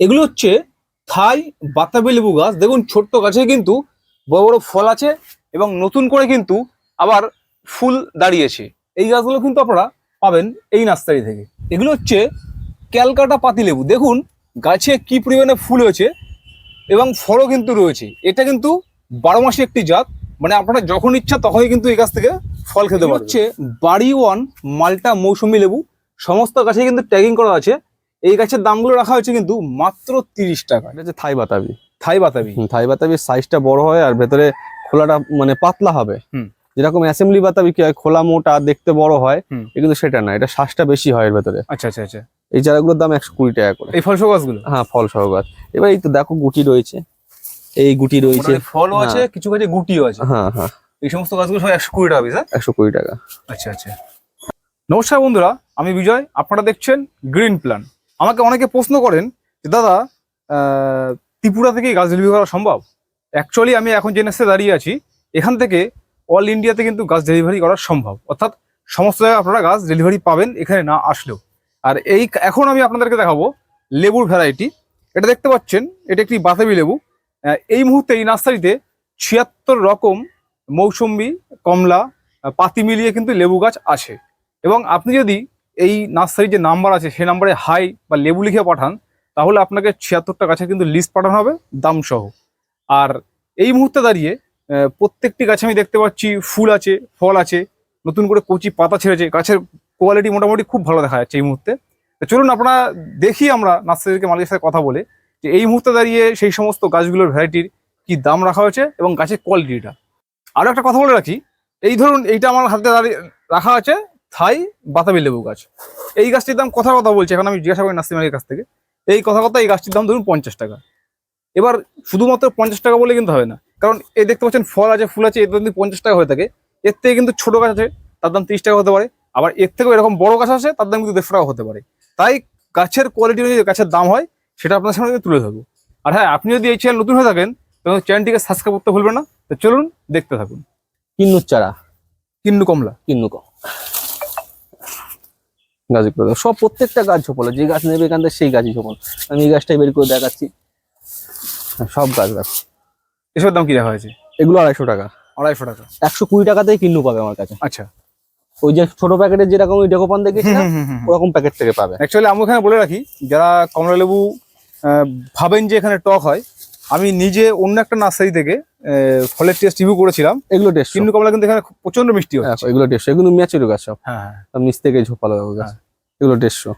এগুলো হচ্ছে থাই বাতাবি লেবু গাছ। দেখুন ছোট্ট গাছে কিন্তু বড় বড় ফল আছে এবং নতুন করে কিন্তু আবার ফুল দাঁড়িয়েছে। এই গাছগুলো কিন্তু আপনারা পাবেন এই নার্সারি থেকে। এগুলো হচ্ছে ক্যালকাটা পাতিলেবু দেখুন গাছে কি পরিমাণে ফুল হয়েছে এবং ফলও কিন্তু রয়েছে। এটা কিন্তু বারো মাসে একটি জাত। মানে আপনারা যখন ইচ্ছা তখনই কিন্তু এই গাছ থেকে ফল খেতে হচ্ছে বাড়ি ওয়ান মালটা মৌসুমি লেবু। সমস্ত গাছে কিন্তু ট্যাগিং করা আছে। এই গাছের দামগুলো রাখা হয়েছে কিন্তু মাত্র তিরিশ টাকা এটা হচ্ছে থাই বাতাবি। থাই বাতাবি। থাই বাতাবির সাইজটা বড় হয় আর ভেতরে খোলাটা মানে পাতলা হবে। হুম। যেরকম অ্যাসেম্বলি বাতাবি কি হয় খোলা মোটা দেখতে বড় হয় এ কিন্তু সেটা না এটা শ্বাসটা বেশি হয় এর ভেতরে। আচ্ছা আচ্ছা আচ্ছা। এই চারাগুলোর দাম একশো কুড়ি টাকা করে। এই ফলসহ গাছগুলো? হ্যাঁ ফল সহ গাছ। এবার এই তো দেখো গুটি রয়েছে। এই গুটি রয়েছে। ফলও আছে হ্যাঁ। কিছু গাছে গুটিও আছে। হ্যাঁ হ্যাঁ। এই সমস্ত গাছগুলো সব একশো কুড়ি টাকা পিস হ্যাঁ? একশো কুড়ি টাকা। আচ্ছা আচ্ছা। নমস্কার বন্ধুরা আমি বিজয় আপনারা দেখছেন গ্রিন প্ল্যান আমাকে অনেকে প্রশ্ন করেন যে, দাদা ত্রিপুরা থেকে গাছ ডেলিভারি করা সম্ভব? অ্যাকচুয়ালি আমি এখন যে নেসে দাঁড়িয়ে আছি, এখান থেকে অল ইন্ডিয়াতে কিন্তু গাছ ডেলিভারি করা সম্ভব। অর্থাৎ সমস্ত জায়গায় আপনারা গাছ ডেলিভারি পাবেন, এখানে না আসলেও। আর এই এখন আমি আপনাদেরকে দেখাবো লেবুর ভ্যারাইটি এটা দেখতে পাচ্ছেন, এটা একটি বাতাবি লেবু। এই মুহূর্তে এই নার্সারিতে ছিয়াত্তর রকম মৌসুম্বি, কমলা পাতি মিলিয়ে কিন্তু লেবু গাছ আছে। এবং আপনি যদি এই নার্সারির যে নাম্বার আছে, সেই নাম্বারে হাই বা লেবু লিখে পাঠান, তাহলে আপনাকে ছিয়াত্তরটা গাছের কিন্তু লিস্ট পাঠানো হবে দাম সহ আর এই মুহূর্তে দাঁড়িয়ে প্রত্যেকটি গাছে আমি দেখতে পাচ্ছি ফুল আছে, ফল আছে, নতুন করে কচি পাতা ছেড়েছে, গাছের কোয়ালিটি মোটামুটি খুব ভালো দেখা যাচ্ছে এই মুহূর্তে। চলুন আপনারা দেখি আমরা নার্সারিকে মালিকের সাথে কথা বলে, যে এই মুহূর্তে দাঁড়িয়ে সেই সমস্ত গাছগুলোর ভ্যারাইটির কি দাম রাখা হয়েছে এবং গাছের কোয়ালিটিটা আরও একটা কথা বলে রাখি, এই ধরুন এইটা আমার হাতে দাঁড়িয়ে রাখা আছে থাই বাতাবি লেবু গাছ। এই গাছটির দাম কথা কথা বলছি এখন আমি জিজ্ঞাসা করি নার্সিং কাছ থেকে। এই কথা কথা এই গাছটির দাম ধরুন পঞ্চাশ টাকা। এবার শুধুমাত্র পঞ্চাশ টাকা বলে কিন্তু হবে না। কারণ এই দেখতে পাচ্ছেন ফল আছে ফুল আছে এর যদি পঞ্চাশ টাকা হয়ে থাকে এর থেকে কিন্তু ছোট গাছ আছে তার দাম তিরিশ টাকা হতে পারে। আবার এর থেকেও এরকম বড় গাছ আছে তার দাম কিন্তু দেড়শো টাকা হতে পারে। তাই গাছের কোয়ালিটি অনুযায়ী গাছের দাম হয় সেটা আপনার সামনে তুলে ধরবো। আর হ্যাঁ আপনি যদি এই চ্যানেল নতুন হয়ে থাকেন তাহলে চ্যানেলটিকে সাবস্ক্রাইব করতে ভুলবেন না। তো চলুন দেখতে থাকুন। কিন্নুর চারা। কিন্নু কমলা। কিন্নু কম। গাছগুলো দেখো, সব প্রত্যেকটা গাছ ঝোপালো যে গাছ নেবে এখান থেকে সেই গাছই ঝোপালো। আমি এই গাছটাই বের করে দেখাচ্ছি। হ্যাঁ, সব গাছ দেখো। এসবের দাম কি রাখা হয়েছে? এগুলো আড়াইশো টাকা। আড়াইশো টাকা। একশো কুড়ি টাকাতেই কিন্নু পাবে আমার কাছে। আচ্ছা। ওই যে ছোট প্যাকেটের যেরকম ওই ডেকোপান দেখেছিলাম ওরকম প্যাকেট থেকে পাবে। অ্যাকচুয়ালি আমি এখানে বলে রাখি যারা কমলা লেবু আহ, ভাবেন যে এখানে টক হয় আমি নিজে অন্য একটা নার্সারি থেকে ফলের টেস্ট রিভিউ করেছিলাম। এগুলো দেড়শো কিন্নু কমলা কিন্তু এখানে প্রচণ্ড মিষ্টি হয় দেখো, এগুলো দেড়শো এগুলো ম্যাচুরি গাছ সব। হ্যাঁ হ্যাঁ। নিচ থেকে ঝোপালো গাছ। হ্যাঁ। এগুলো দেড়শো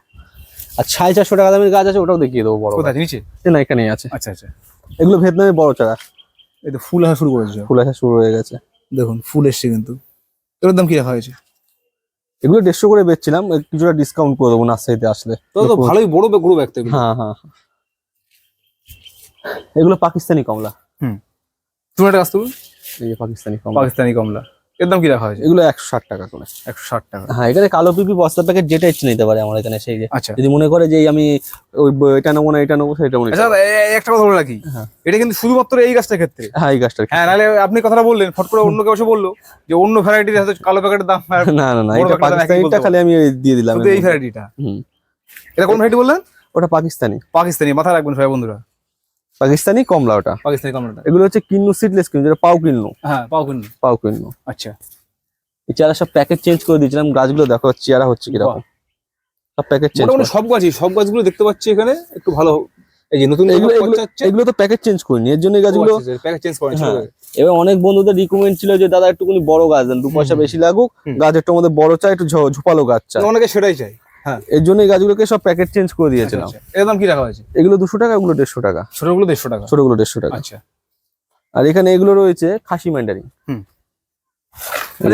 আর সাড়ে চারশো টাকা দামের গাছ আছে ওটাও দেখিয়ে দেবো বড় কোথায়। নিচে? না এখানেই আছে। আচ্ছা আচ্ছা। এগুলো ভিয়েতনামের বড় চারা। এই তো ফুল আসা শুরু করেছে। ফুল আসা শুরু হয়ে গেছে। দেখুন ফুল এসছে কিন্তু। এগুলোর দাম কি রাখা হয়েছে? এগুলো দেড়শো করে বেচছিলাম কিছুটা ডিসকাউন্ট করে দেবো নার্সারিতে আসলে। তো তো ভালোই বড় গ্রুপ একটা হ্যাঁ হ্যাঁ। এগুলো পাকিস্তানি কমলা। হুম। তুমি একটা গাছ তুলুন এই যে পাকিস্তানি কমলা। পাকিস্তানি কমলা। এর দাম কি রাখা হয়েছে? এগুলো একশো ষাট টাকা করে। একশো ষাট টাকা। হ্যাঁ এখানে কালো পিপি বস্তা প্যাকেট যেটা ইচ্ছে নিতে পারে আমার এখানে সেই যে। আচ্ছা। যদি মনে করে যে আমি ওই এটা নেব না এটা নেব সেটা মনে আচ্ছা একটা কথা বলে রাখি। হ্যাঁ। এটা কিন্তু শুধুমাত্র এই গাছটার ক্ষেত্রে। হ্যাঁ এই গাছটা হ্যাঁ নাহলে আপনি কথাটা বললেন ফট করে অন্য কেউ এসে বলল যে অন্য ভ্যারাইটির হয়তো কালো প্যাকেটের দাম না না না এটা পাকিস্তানিটা খালি আমি দিয়ে দিলাম। এই ভ্যারাইটিটা হুম। এটা কোন ভ্যারাইটি বললেন? ওটা পাকিস্তানি। পাকিস্তানি মাথায় রাখবেন সবাই বন্ধুরা। পাকিস্তানি কমলা ওটা। পাকিস্তানি কমলাটা এগুলো হচ্ছে কিন্নু সিডলেস কিন্নু যেটা পাও কিন্নু। হ্যাঁ পাও কিনুন। পাও কিন্নু। আচ্ছা। এই চারা সব প্যাকেট চেঞ্জ করে দিয়েছিলাম গাছগুলো দেখো চেয়ারা হচ্ছে কীরকম সব প্যাকেট চেঞ্জ মোটামুটি সব গাছই সব গাছগুলো দেখতে পাচ্ছি এখানে একটু ভালো। এই যে নতুন এগুলো এগুলো তো প্যাকেট চেঞ্জ করিনি এর জন্য এই গাছগুলো প্যাকেজ চেঞ্জ করেন হ্যাঁ। এবার অনেক বন্ধুদের রিকমেন্ড ছিল যে দাদা একটুখানি বড় গাছ দেন দু পয়সা বেশি লাগুক। গাছ একটু আমাদের বড় চাই একটু ঝোপালো গাছ চাই। অনেকে সেটাই চাই এর জন্য এই গাছগুলোকে সব প্যাকেট চেঞ্জ করে দিয়েছিলাম। আচ্ছা, আচ্ছা। এর দাম কি রাখা হয়েছে? এগুলো দুশো টাকা এগুলো দেড়শো টাকা। ছোটগুলো দেড়শো টাকা? ছোটগুলো দেড়শো টাকা। আচ্ছা। আর এখানে এগুলো রয়েছে খাসি ম্যান্ডারিং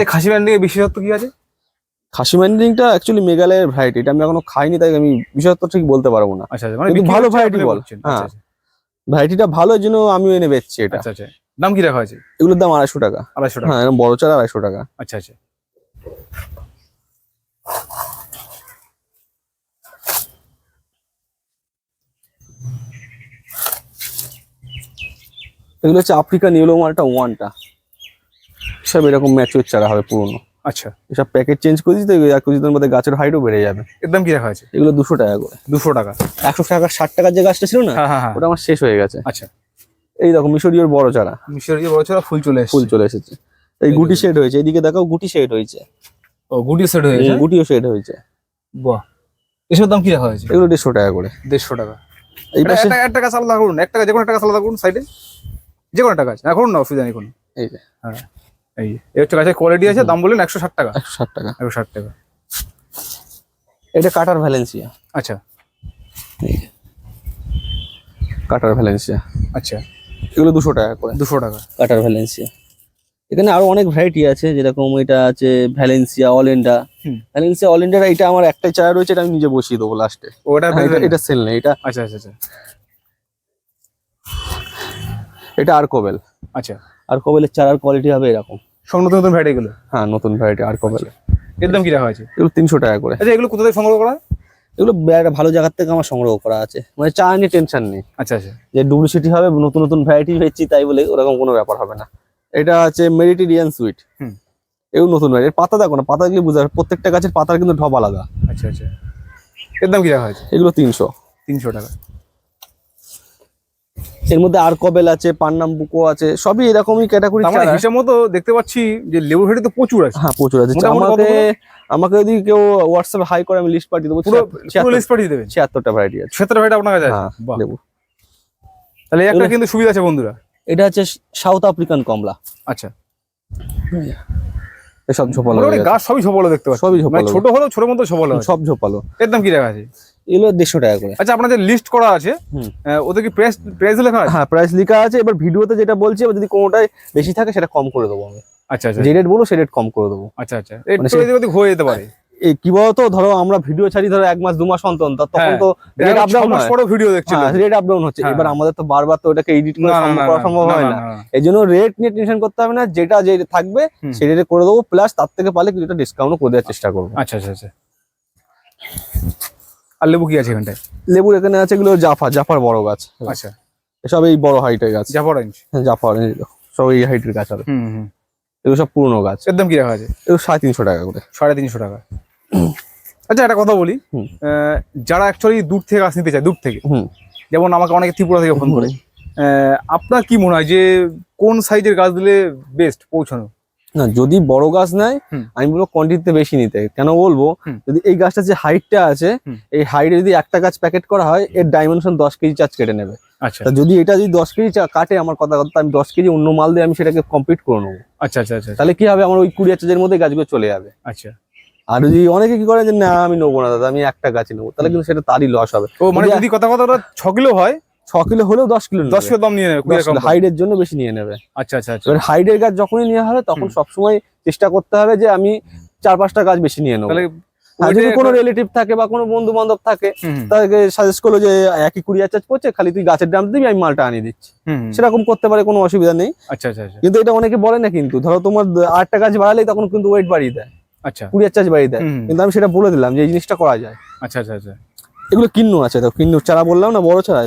এই খাসি ব্যান্ডিং বিশেষত্ব কি আছে? খাসি ম্যান্ডারিংটা অ্যাকচুয়ালি মেঘালয়ের ভ্যারাইটি এটা আমি এখনও খাইনি তাই আমি বিশেষত ঠিক বলতে পারব না। আচ্ছা আচ্ছা, মানে কিন্তু ভালো variety বল। হ্যাঁ। আচ্ছা, ভ্যারাইটিটা ভালো জন্য আমিও এনে বেচছি এটা। আচ্ছা আচ্ছা। দাম কি রাখা হয়েছে? এগুলোর দাম আড়াইশো টাকা। আড়াইশো টাকা। হ্যাঁ বড় চারা আড়াইশো টাকা। আচ্ছা আচ্ছা। এগুলো হচ্ছে আফ্রিকান ইয়েলো মালটা ওয়ানটা সব এরকম ম্যাচুর চারা হবে পুরনো। আচ্ছা। এসব প্যাকেট চেঞ্জ করে দিতে এক কিছুদিনের মধ্যে গাছের হাইটও বেড়ে যাবে। এর দাম কি রাখা আছে এগুলো দুশো টাকা করে। দুশো টাকা। একশো টাকা ষাট টাকার যে গাছটা ছিল না হ্যাঁ হ্যাঁ হ্যাঁ। ওটা আমার শেষ হয়ে গেছে। আচ্ছা। এই দেখো মিশরীয় বড় চারা। মিশরীয় বড় ছোড়া ফুল চলে ফুল চলে এসেছে। এই গুটি শেড হয়েছে এইদিকে দেখাও গুটি শেড হয়েছে। ও গুটি সেট হয়েছে? গুটিও শেড হয়েছে। বাহ। এসব দাম কি রাখা হয়েছে? এগুলো দেড়শো টাকা করে। দেড়শো টাকা। এই পাশে একটা একটা গাছ আলাদা করুন একটা গাছ যে কোনো একটা গাছ আলাদা করুন সাইডে যে কোনো একটা গাছ হ্যাঁ করুন না অসুবিধা নেই কোনো। এই যে। হ্যাঁ এই এই হচ্ছে গাছের কোয়ালিটি আছে দাম বললেন একশো ষাট টাকা। একশো ষাট টাকা। একশো ষাট টাকা। এটা কাটার ভ্যালেন্সিয়া। আচ্ছা। Cutter Valencia. আচ্ছা। এগুলো দুশো টাকা করে। দুশো টাকা। Cutter Valencia. এখানে আরও অনেক ভ্যারাইটি আছে যেরকম এটা আছে ভ্যালেন্সিয়া অলেন্ডা। ভ্যালেন্সিয়া অলেন্ডা এটা আমার একটাই চারা রয়েছে এটা আমি নিজে বসিয়ে দেবো লাস্টে ওটা এটা সেল নেই এটা আচ্ছা আচ্ছা আচ্ছা। এটা আর কোবেল। আচ্ছা। আর কোবেলের চারার কোয়ালিটি হবে এরকম। সব নতুন নতুন ভ্যারাইটি গুলো হ্যাঁ নতুন ভ্যারাইটি আর কোবেল। এর দাম কি রাখা হয়েছে এগুলো তিনশো টাকা করে। আচ্ছা এগুলো কোথা থেকে সংগ্রহ করা? এগুলো একটা ভালো জায়গার থেকে আমার সংগ্রহ করা আছে। মানে চা নিয়ে টেনশন নেই। আচ্ছা আচ্ছা। যে ডুপ্লিসিটি হবে নতুন নতুন ভ্যারাইটি হয়েছি তাই বলে ওরকম কোনো ব্যাপার হবে না। এটা আছে মেডিটেরিয়ান সুইট হুম। এগুলো নতুন ভ্যারাইটি পাতা দেখো না পাতা দেখলে বুঝা প্রত্যেকটা গাছের পাতার কিন্তু ঢপ আলাদা। আচ্ছা আচ্ছা। এর দাম কি রাখা হয়েছে এগুলো তিনশো। তিনশো টাকা। এর মধ্যে আর কবেল আছে পান্নাম বুকো আছে সবই এরকমই ক্যাটাগরি মানে হিসাব মতো দেখতে পাচ্ছি যে লেবু ভ্যারাইটি তো প্রচুর আছে। হ্যাঁ প্রচুর আছে। আমাকে আমাকে যদি কেউ হোয়াটসঅ্যাপে হাই করে আমি লিস্ট পাঠিয়ে দেবো। পুরো পুরো লিস্ট পাঠিয়ে দেবেন ছিয়াত্তরটা ভ্যারাইটি আছে। সেটার ভ্যারাইটি আপনার কাছে আছে? হ্যাঁ লেবু। তাহলে একটা কিন্তু সুবিধা আছে বন্ধুরা। এটা হচ্ছে সাউথ আফ্রিকান কমলা। আচ্ছা। এসব ঝোপালো গেছে। সবই ঝোপালো দেখতে পাচ্ছি। সবই মানে ঝোপালো। ছোট হলেও ছোট মতো ঝোপালো সব ঝোপালো। এর দাম কি রাখা আছে? এগুলো দেড়শো টাকা করে। আচ্ছা আপনাদের লিস্ট করা আছে। ওদের কি প্রাইস প্রাইস লেখা আছে? হ্যাঁ প্রাইস লেখা আছে। এবার ভিডিওতে যেটা বলছি এবার যদি কোনোটাই বেশি থাকে সেটা কম করে দেবো আমি। আচ্ছা আচ্ছা। যে রেট বলব সে রেট কম করে দেবো। আচ্ছা আচ্ছা। একটু মানে হয়ে যেতে পারে। কি বলতো? ধরো আমরা ভিডিও ছাড়ি ধরো এক মাস দু মাস অন্তর তখন হ্যাঁ, তো রেট আপ ডাউন পরেও ভিডিও দেখছি হ্যাঁ। রেট আপ ডাউন হচ্ছে। হ্যাঁ। এবার আমাদের তো বারবার তো ওটাকে এডিট করে সম্ভব না, করা সম্ভব হয় না। এই জন্য রেট নিয়ে টেনশন করতে হবে না। যেটা যে থাকবে। সেই রেটে করে দেবো। প্লাস তার থেকে পারলে কিছুটা ডিসকাউন্ট করে দেওয়ার চেষ্টা করব। আচ্ছা আচ্ছা আচ্ছা। আর লেবু কি আছে এখানটায়? লেবুর এখানে আছে এগুলো জাফা জাফার বড় গাছ। আচ্ছা। সব এই বড় হাইটের গাছ। জাফর অরেঞ্জ হ্যাঁ, জাফার এই সব এই হাইটের গাছ হবে। হুম হুম। এগুলো সব পুরনো গাছ। এর দাম কি রাখা আছে? এগুলো সাড়ে তিনশো টাকা করে। সাড়ে তিনশো টাকা। আচ্ছা একটা কথা বলি। যারা অ্যাকচুয়ালি দূর থেকে গাছ নিতে চায় দূর থেকে। যেমন আমাকে অনেকে ত্রিপুরা থেকে ফোন করে। আপনার কি মনে হয় যে কোন সাইজের গাছ দিলে বেস্ট পৌঁছানো? না যদি বড় গাছ নেয় আমি বলব কোয়ান্টিটিতে বেশি নিতে। কেন বলব? যদি এই গাছটা যে হাইটটা আছে এই হাইটে যদি একটা গাছ প্যাকেট করা হয় এর ডাইমেনশন দশ কেজি চার্জ কেটে নেবে। আচ্ছা। যদি এটা যদি দশ কেজি কাটে আমার কথা কথা আমি দশ কেজি অন্য মাল দিয়ে আমি সেটাকে কমপ্লিট করে নেব। আচ্ছা আচ্ছা আচ্ছা। তাহলে কি হবে? আমার ওই কুড়ি চার্জের মধ্যে গাছগুলো চলে যাবে। আচ্ছা। আর যদি অনেকে কি করে যে না আমি নেব না দাদা আমি একটা গাছ নেব তাহলে কিন্তু সেটা তারই লস হবে। ও মানে যদি- কথা কথা ছ কিলো হয়? ছ কিলো হলেও দশ কিলো দশ কিলো দাম নিয়ে নেবে টাকা জন্য বেশি নিয়ে নেবে। আচ্ছা আচ্ছা আচ্ছা। এবার হাইডের গাছ যখনই নেওয়া হবে তখন সবসময় চেষ্টা করতে হবে যে আমি চার পাঁচটা গাছ বেশি নিয়ে নেব। তাহলে যদি কোনো রিলেটিভ থাকে বা কোনো বন্ধু বান্ধব থাকে তাদেরকে সাজেস্ট করল যে একই কুড়ি চার্জ পড়ছে খালি তুই গাছের দাম দিবি আমি মালটা আনিয়ে দিচ্ছি। সেরকম করতে পারে কোনো অসুবিধা নেই। আচ্ছা আচ্ছা আচ্ছা। কিন্তু এটা অনেকে বলে না কিন্তু ধরো তোমার আটটা গাছ বাড়ালেই তখন কিন্তু ওয়েট বাড়িয়ে দেয়। আচ্ছা। কুড়ি চার্জ বাড়িয়ে দেয়। কিন্তু আমি সেটা বলে দিলাম যে এই জিনিসটা করা যায়। আচ্ছা আচ্ছা আচ্ছা। এগুলো কিন্নু আছে দেখো কিন্নু চারা বললাম না বড় চারা।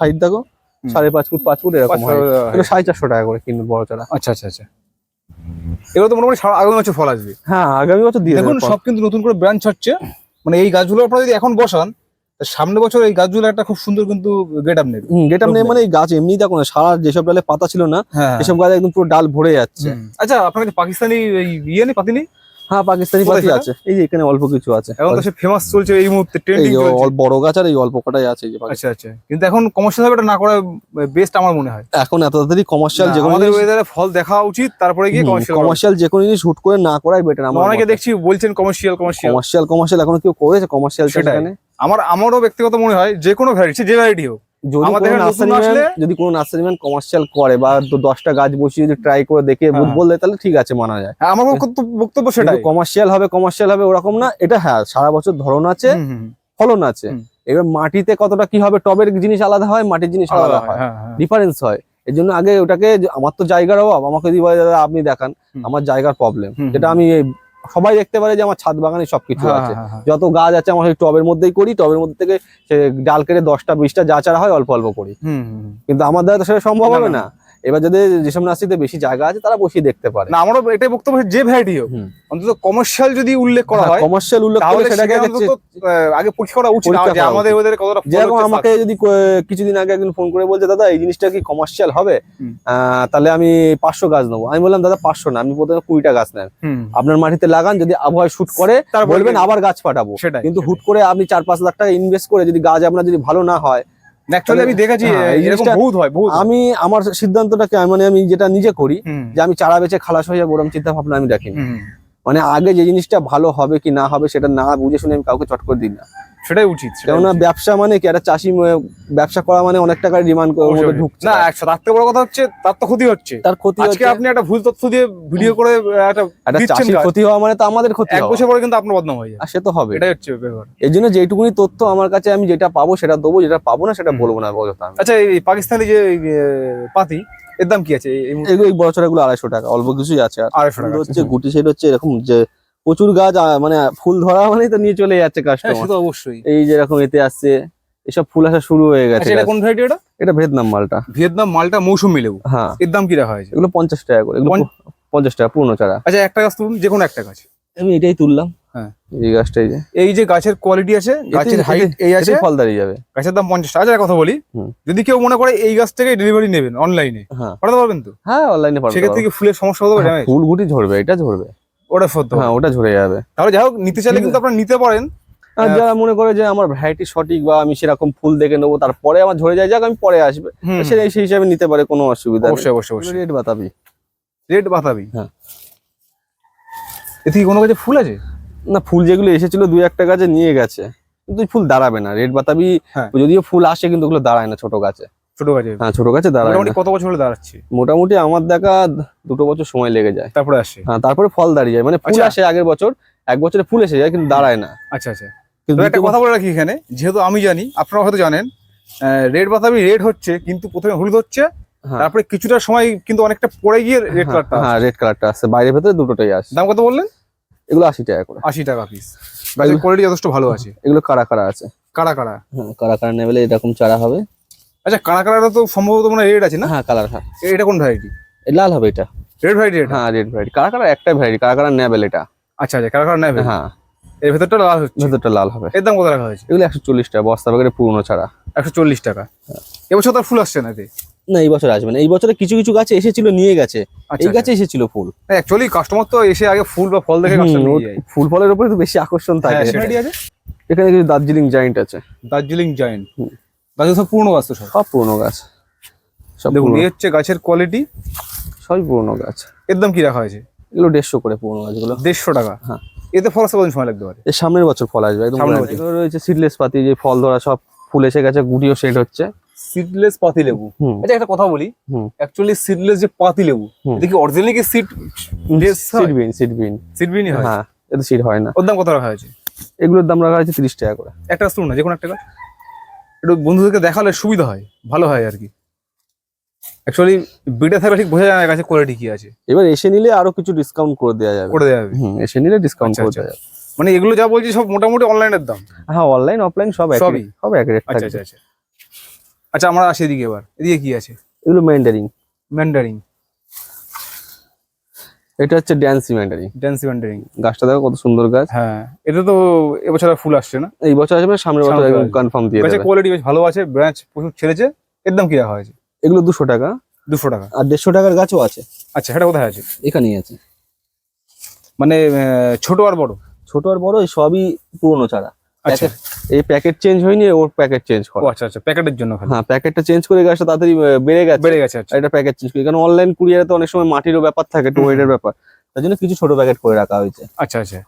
হাইট দেখো সাড়ে পাঁচ ফুট পাঁচ ফুট এরকম এগুলো সাড়ে চারশো টাকা করে কিন্নু বড় চারা। আচ্ছা আচ্ছা আচ্ছা। এগুলো তো মোটামুটি সারা আগামী বছর ফল আসবে। হ্যাঁ আগামী বছর দিয়ে দেখুন সব কিন্তু নতুন করে ব্রাঞ্চ হচ্ছে। মানে এই গাছগুলো আপনারা যদি এখন বসান সামনে বছর এই গাছগুলো একটা খুব সুন্দর কিন্তু গেট আপ নেবে। গেট আপ নেই মানে এই গাছ এমনি দেখো না সারা যেসব ডালে পাতা ছিল না হ্যাঁ। এসব গাছ একদম পুরো ডাল ভরে যাচ্ছে। আচ্ছা আপনার পাকিস্তানি ইয়ে নেই পাতি নেই? হ্যাঁ পাকিস্তানি সেটা? আছে। এই যে এখানে অল্প কিছু আছে। এখন তো সে ফেমাস চলছে এই মুহূর্তে ট্রেন্ডিং চলছে। বড় গাছ আর এই অল্প কটাই আছে যে আচ্ছা আচ্ছা। কিন্তু এখন কমার্শিয়াল এটা না করা বেস্ট আমার মনে হয়। এখন এত তাড়াতাড়ি কমার্শিয়াল যে আমাদের ওয়েদারে ফল দেখা উচিত তারপরে গিয়ে কমার্শিয়াল কমার্শিয়াল যে কোনো জিনিস হুট করে না করাই বেটার আমার অনেকে দেখছি বলছেন কমার্শিয়াল কমার্শিয়াল কমার্শিয়াল কমার্শিয়াল এখনও কেউ করেছে কমার্শিয়াল। সেখানে আমার আমারও ব্যক্তিগত মনে হয় যে কোনো ভ্যারাইটি যে ভ্যারাইটি হোক। যদি আমাদের কোনো এখানে নতুন নার্সারি আসলে- যদি কোনো নার্সারিম্যান কমার্শিয়াল করে বা দশটা গাছ বসিয়ে যদি ট্রাই করে দেখে হ্যাঁ। বললে তাহলে ঠিক আছে মানা যায়। হ্যাঁ, আমার বক্তব্য সেটাই। কমার্শিয়াল হবে কমার্শিয়াল হবে ওরকম না। এটা হ্যাঁ সারা বছর ধরন আছে। ফলন আছে। এবার মাটিতে কতটা কি হবে টবের জিনিস আলাদা হয় মাটির জিনিস আলাদা হয় হ্যাঁ, হ্যাঁ। ডিফারেন্স হয়। এর জন্য আগে ওটাকে আমার তো জায়গার অভাব আমাকে যদি দাদা আপনি দেখান। আমার জায়গার প্রবলেম যেটা আমি সবাই দেখতে পারে যে আমার ছাদ বাগানে সবকিছু হ্যাঁ, আছে হ্যাঁ, হ্যাঁ। যত গাছ আছে আমার ওই টবের মধ্যেই করি টবের মধ্যে থেকে ডাল কেটে দশটা বিশটা যা চারা হয় অল্প অল্প করি। কিন্তু আমার দ্বারা তো সেটা সম্ভব হবে না। এবার যাদের যেসব নার্সারিতে বেশি জায়গা আছে তারা বসিয়ে দেখতে পারে। না আমারও এটাই বক্তব্য যে ভ্যারাইটি হোক অন্তত কমার্শিয়াল যদি উল্লেখ করা হয় কমার্শিয়াল উল্লেখ করে সেটাকে আগে পরীক্ষা করা উচিত যে আমাদের ওদের কতটা যেরকম আমাকে যদি কিছুদিন আগে একদিন ফোন করে বলছে দাদা এই জিনিসটা কি কমার্শিয়াল হবে? আহ, তাহলে আমি পাঁচশো গাছ নেব। আমি বললাম দাদা পাঁচশো না আমি প্রথমে কুড়িটা গাছ নেন। আপনার মাটিতে লাগান যদি আবহাওয়া শুট করে বলবেন আবার গাছ পাঠাবো। কিন্তু হুট করে আপনি চার পাঁচ লাখ টাকা ইনভেস্ট করে যদি গাছ আপনার যদি ভালো না হয় আমি দেখেছি হ্যাঁ, হয় আমি আমার সিদ্ধান্তটাকে মানে আমি যেটা নিজে করি যে আমি চারা বেচে খালাস হয়ে যাব ওরকম চিন্তা ভাবনা আমি রাখিনি মানে আগে যে জিনিসটা ভালো হবে কি না হবে সেটা না বুঝে শুনে আমি কাউকে চট করে দিই না। সেটাই উচিত কেননা ব্যবসা মানে কি? একটা চাষি ব্যবসা করা মানে অনেক টাকার ডিমান্ড। ঢুকছে। না একশো। তার থেকে বড় কথা হচ্ছে তার তো ক্ষতি হচ্ছে। তার ক্ষতি আজকে হচ্ছে। আপনি একটা ভুল তথ্য দিয়ে ভিডিও করে একটা চাষির ক্ষতি হওয়া মানে তো আমাদের ক্ষতি এক বছর পরে কিন্তু আপনার বদনাম হয়ে যায় আর সে তো হবে এটাই হচ্ছে ব্যাপার। এই জন্য যেটুকুনি তথ্য আমার কাছে আমি যেটা পাবো সেটা দেবো যেটা পাবো না সেটা বলব না বলতো আচ্ছা এই পাকিস্তানি যে পাতি এর দাম কি আছে? এই- বছর এগুলো আড়াইশো টাকা অল্প কিছুই আছে। আড়াইশো টাকা হচ্ছে গুটি সেট হচ্ছে এরকম যে প্রচুর গাছ মানে ফুল ধরা মানেই তো নিয়ে চলে যাচ্ছে হ্যাঁ কাস্টমার তো অবশ্যই। এই যেরকম এতে আসছে এসব ফুল আসা শুরু হয়ে গেছে আচ্ছা এটা কোন ভ্যারাইটি এটা? এটা ভিয়েতনাম মালটা। ভিয়েতনাম মালটা মৌসুমি লেবু। হ্যাঁ। এর দাম কি রাখা হয়েছে? এগুলো পঞ্চাশ টাকা করে পঞ্চাশ টাকা পুরনো চারা। আচ্ছা একটা গাছ তুলুন যে কোনো একটা গাছ। আমি এটাই তুললাম। হ্যাঁ। এই গাছটাই যে। এই যে গাছের কোয়ালিটি আছে গাছের হাইট এই আছে ফল দাঁড়িয়ে যাবে। গাছের দাম পঞ্চাশ টাকা। আচ্ছা কথা বলি। যদি কেউ মনে করে এই গাছ থেকে ডেলিভারি নেবেন অনলাইনে হ্যাঁ। পাঠাতে পারবেন তো? হ্যাঁ অনলাইনে সেক্ষেত্রে কি ফুলের সমস্যা হতে পারে damage? ফুল গুটি ঝরবে এটা ঝরবে। ওটা সত্য। হ্যাঁ ওটা ঝরে যাবে। তাহলে যাই হোক নিতে চাইলে কিন্তু আপনারা নিতে পারেন। আর হ্যাঁ। যারা মনে করে যে আমার ভ্যারাইটি সঠিক বা আমি সেরকম ফুল দেখে নেব তারপরে আমার ঝরে যায় যাক আমি পরে আসবে। সেটা সেই হিসাবে নিতে পারে কোনো অসুবিধা অবশ্যই অবশ্যই অবশ্যই। রেট বাতাবি। রেড বাতাবি। হ্যাঁ। এতে কি কোনো কাছে ফুল আছে? না ফুল যেগুলো এসেছিল দুই একটা গাছে নিয়ে গেছে। কিন্তু ফুল দাঁড়াবে না। রেড বাতাবি হ্যাঁ। যদিও ফুল আসে কিন্তু ওগুলো দাঁড়ায় না ছোট গাছে। ছোট গাছে? হ্যাঁ ছোট গাছে দাঁড়ায় মোটামুটি কত বছর হলে দাঁড়াচ্ছে? মোটামুটি আমার দেখা দুটো বছর সময় লেগে যায়। তারপরে আসে? হ্যাঁ তারপরে ফল দাঁড়িয়ে যায়। মানে ফুল আচ্ছা। আসে আগের বছর এক বছরে ফুল এসে যায় কিন্তু দাঁড়ায় না। আচ্ছা আচ্ছা। কিন্তু একটা কথা বলে রাখি এখানে যেহেতু আমি জানি আপনারা হয়তো জানেন রেড বাতাবি রেড হচ্ছে কিন্তু প্রথমে হলুদ হচ্ছে হ্যাঁ। তারপরে কিছুটা সময় কিন্তু অনেকটা পরে গিয়ে রেড কালারটা হ্যাঁ রেড কালারটা আসছে। বাইরের ভেতরে দুটোটাই আসে দাম কত বললেন? এগুলো আশি টাকা করে। আশি টাকা পিস গাছের কোয়ালিটি যথেষ্ট ভালো আছে। এগুলো কারা কারা আছে? কারা কারা? হ্যাঁ কারা কারা নেবেলে এরকম চারা হবে। আচ্ছা কারা কারাটা তো সম্ভবত মনে রেড আছে না? হ্যাঁ কালার হ্যাঁ। এটা কোন ভ্যারাইটি লাল হবে এটা। রেড ভ্যারাইটি হ্যাঁ রেড ভ্যারাইটি কারা কারা একটা ভ্যারাইটি কারা কারা নেবেল এটা। আচ্ছা আচ্ছা কারা কারা নেবে হ্যাঁ। এর ভেতরটা লাল হচ্ছে। ভেতরটা লাল হবে। এর দাম কত রাখা হয়েছে? এগুলো একশো চল্লিশ টাকা বস্তা প্যাকেটে পুরনো ছাড়া একশো চল্লিশ টাকা। এবছর তার ফুল আসছে না না এই বছর আসবে না। এই বছরে কিছু কিছু গাছে এসেছিল নিয়ে গেছে। আচ্ছা এই গাছে এসেছিল ফুল। অ্যাকচুয়ালি কাস্টমার তো এসে আগে ফুল বা ফল দেখে ফুল ফলের উপরে তো বেশি আকর্ষণ থাকে। হ্যাঁ, আছে? এখানে কিছু দার্জিলিং জায়েন্ট আছে। দার্জিলিং জায়েন্ট। গাছের সব পুরনো গাছ তো সব। সব পুরনো গাছ। সব দেখুন এই হচ্ছে গাছের কোয়ালিটি সবই পুরনো গাছ। এর দাম কি রাখা হয়েছে? এগুলো দেড়শো করে পুরনো গাছগুলো। দেড়শো টাকা। হ্যাঁ। এতে ফল আসতে কতদিন সময় লাগতে পারে? এর সামনের বছর ফল আসবে একদম রয়েছে সিডলেস পাতি যে ফল ধরা সব ফুল এসে গেছে গুটিও সেট হচ্ছে। সিডলেস পাতি লেবু। হুম। আচ্ছা একটা কথা বলি। অ্যাকচুয়ালি সিডলেস যে পাতি লেবু। দেখি অরিজিনালি কি seed seed bean seed bean seed হয়? হ্যাঁ এটা সিড হয় না। ওর দাম কত রাখা হয়েছে? এগুলোর দাম রাখা হয়েছে তিরিশ টাকা করে। একটা তুলুন না যে কোনো একটা একটু বন্ধুদেরকে দেখালে সুবিধা হয় ভালো হয় আর কি। অ্যাকচুয়ালি বিটা থাকলে ঠিক বোঝা যায় না গাছের কোয়ালিটি কি আছে। এবার এসে নিলে আরও কিছু ডিসকাউন্ট করে দেওয়া যাবে। করে দেওয়া যাবে। হুম এসে নিলে ডিসকাউন্ট আচ্ছা, করে আচ্ছা। দেওয়া যাবে। মানে এগুলো যা বলছি সব মোটামুটি অনলাইনের দাম। হ্যাঁ অনলাইন অফলাইন সব একই সব এক রেট আচ্ছা আচ্ছা। আচ্ছা আমরা আসি এদিকে এবার। এদিকে কি আছে? এগুলো ম্যান্ডারিং ম্যান্ডারিং এটা হচ্ছে ড্যান্সি ম্যান্ডারিং ড্যান্সি ম্যান্ডারিং গাছটা দেখো কত সুন্দর গাছ। হ্যাঁ এটা তো এবছর আর ফুল আসছে না। এই বছর আসবে সামনের বছর একদম কনফার্ম দিয়ে দেবে। কোয়ালিটি বেশ ভালো আছে ব্রাঞ্চ প্রচুর ছেড়েছে এর দাম কি রাখা হয়েছে? এগুলো দুশো টাকা। দুশো টাকা। আর দেড়শো টাকার গাছও আছে। আচ্ছা সেটা কোথায় আছে? এখানেই আছে। মানে ছোট আর বড়? ছোট আর বড় সবই পুরনো চারা। আচ্ছা। এই প্যাকেট চেঞ্জ হয়নি ওর প্যাকেট চেঞ্জ করা। আচ্ছা আচ্ছা প্যাকেটের জন্য হ্যাঁ প্যাকেটটা চেঞ্জ করে গাছটা তাড়াতাড়ি বেড়ে গেছে। বেড়ে গেছে আচ্ছা। এটা প্যাকেট চেঞ্জ করে কারণ অনলাইন কুরিয়ারে তো অনেক সময় মাটিরও ব্যাপার থাকে হুম। ওয়েটের ব্যাপার। তার জন্য কিছু ছোট প্যাকেট করে রাখা হয়েছে। আচ্ছা আচ্ছা।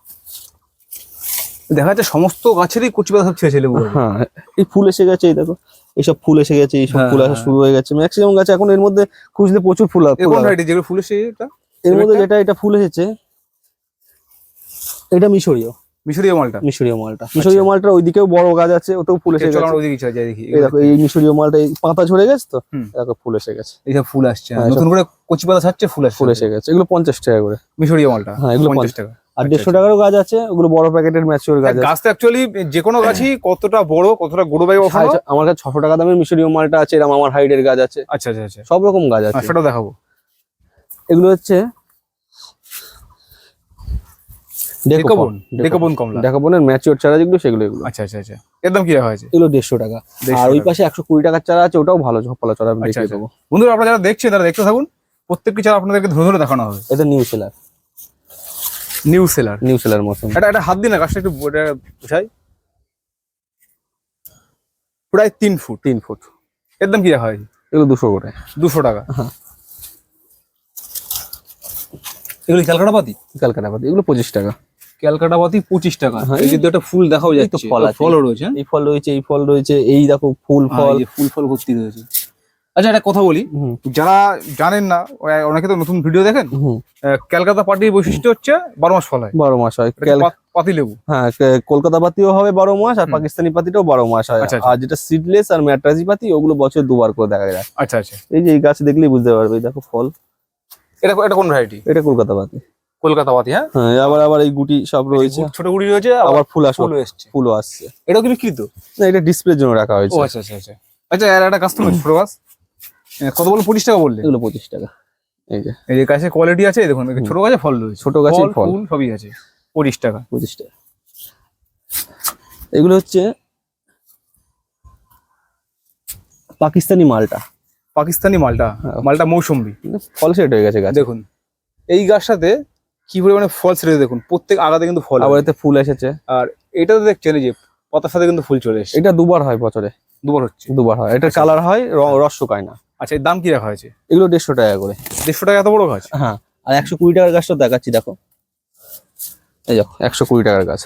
দেখা যাচ্ছে সমস্ত গাছেরই কচি পাতা সব ছেড়েছে লেবু গাছে। হ্যাঁ এই ফুল এসে গেছে এই দেখো। এইসব ফুল এসে গেছে এইসব হ্যাঁ, ফুল আসা হ্যাঁ। শুরু হয়ে গেছে। ম্যাক্সিমাম গাছ এখন এর মধ্যে খুঁজলে প্রচুর ফুল। ভ্যারাইটি যেগুলো ফুল এসে এটা? এর মধ্যে যেটা এটা ফুল এসেছে এটা মিশরীয়। মিশরীয় মালটা? মিশরীয় মালটা। মিশরীয় মালটার ওইদিকেও বড় গাছ আছে ওতেও ফুল এসে গেছে। ওইদিকে চলে যাই দেখি। এই দেখো এই মিশরীয় মালটা পাতা ঝরে গেছে তো? দেখো ফুল এসে গেছে। এইসব ফুল আসছে হ্যাঁ, নতুন করে কচি পাতা ছাড়ছে ফুল আসছে। ফুল এসে গেছে। এগুলো পঞ্চাশ টাকা করে। মিশরীয় মালটা হ্যাঁ, এগুলো টাকা। আর দেড়শো টাকারও গাছ আছে ওগুলো বড় প্যাকেটের ম্যাচিওর গাছ আছে। গাছ তো অ্যাকচুয়ালি যে কোনো গাছই কতটা বড় কতটা গরু বাই আমার কাছে ছশো টাকা দামের মিশরীয় মালটা আছে এরকম আমার হাইডের গাছ আছে। আচ্ছা আচ্ছা আচ্ছা। সব রকম গাছ হ্যাঁ, আছে সেটা দেখাবো। এগুলো হচ্ছে ডেকোবন ডেকোবন কমলা। ডেকাবনের ম্যাচিওর চারা যেগুলো সেগুলো এগুলো। আচ্ছা আচ্ছা আচ্ছা। এর দাম কি হয়েছে? এগুলো দেড়শো টাকা। আর ওই পাশে একশো কুড়ি টাকার চারা আছে ওটাও ভালো চারা আমি আচ্ছা, দেখিয়ে আচ্ছা। দেবো। বন্ধুরা আপনারা যারা দেখছেন তারা দেখতে থাকুন। প্রত্যেকটি চারা আপনাদেরকে ধরে ধরে দেখানো হবে। এটা new seller new seller new seller এটা এটা হাত দিন না গাছটা একটু এটা বুঝাই প্রায় তিন ফুট। তিন ফুট। এর দাম কি হয়েছে এগুলো দুশো করে। দুশো টাকা। হ্যাঁ। এগুলো পঁচিশ টাকা। ক্যালকাটা পাতি পঁচিশ টাকা। হ্যাঁ, এই কিন্তু একটা ফুল দেখাও এই তো যাচ্ছে। ফল আছে। ফলও রয়েছে হ্যাঁ? এই ফল রয়েছে এই ফল রয়েছে এই দেখো ফুল হ্যাঁ, ফল। ফুল ফল ভর্তি রয়েছে। আচ্ছা একটা কথা বলি। হুম, যারা জানেন না অনেকে তো নতুন ভিডিও দেখেন হুম, আহ, ক্যালকাটা পার্টির বৈশিষ্ট্য হচ্ছে বারো মাস ফল হয়। বারো মাস হয়। পাতি লেবু হ্যাঁ কলকাতা পাতিও হবে বারো মাস আর পাকিস্তানি পাতিটাও বারো মাস হয়। আচ্ছা, আচ্ছা। আর যেটা সিডলেস আর ম্যাট্রাজি পাতি ওগুলো বছর দুবার করে দেখা যায়। আচ্ছা আচ্ছা। এই যে এই গাছ দেখলেই বুঝতে পারবে এই দেখো ফল। এটা এটা কোন ভ্যারাইটি এটা কলকাতা পাতি। কলকাতা পাতি হ্যাঁ? হ্যাঁ আবার আবার এই গুটি সব রয়েছে। ছোট গুড়ি রয়েছে আবার ফুল আসবে ফুল এসছে। ফুলও আসছে। এটাও কি বিকৃত না এটা ডিসপ্লের জন্য রাখা হয়েছে। আচ্ছা আচ্ছা আচ্ছা। আচ্ছা আর একটা কাস্টমার ছোট গাছ কত বলে? পঁচিশ টাকা বললে? এগুলো পঁচিশ টাকা। এই যে। এই যে গাছের কোয়ালিটি আছে দেখুন ছোট গাছে ফল রয়েছে। ছোট গাছে ফল ফল। ফুল সবই আছে। পঁচিশ টাকা। পঁচিশ টাকা। এগুলো হচ্ছে পাকিস্তানি মালটা। পাকিস্তানি মালটা। হ্যাঁ। মালটা মৌসুম্বি ফল সেট হয়ে গেছে গাছ। দেখুন এই গাছটাতে কি পরিমাণে ফল ছেড়ে দেখুন প্রত্যেক আগাতে কিন্তু ফল আবার এতে ফুল এসেছে। আর এটাতে দেখছেন এই যে পাতার সাথে কিন্তু ফুল চলে এসেছে। এটা দুবার হয় বছরে। দুবার হচ্ছে? দুবার হয়। এটা কালার হয় র- রস শুকায় না। আচ্ছা এর দাম কি রাখা হয়েছে? এগুলো দেড়শো টাকা করে। দেড়শো টাকা এত বড় গাছ? হ্যাঁ আর একশো কুড়ি টাকার গাছটা দেখাচ্ছি দেখো। এই দেখো একশো কুড়ি টাকার গাছ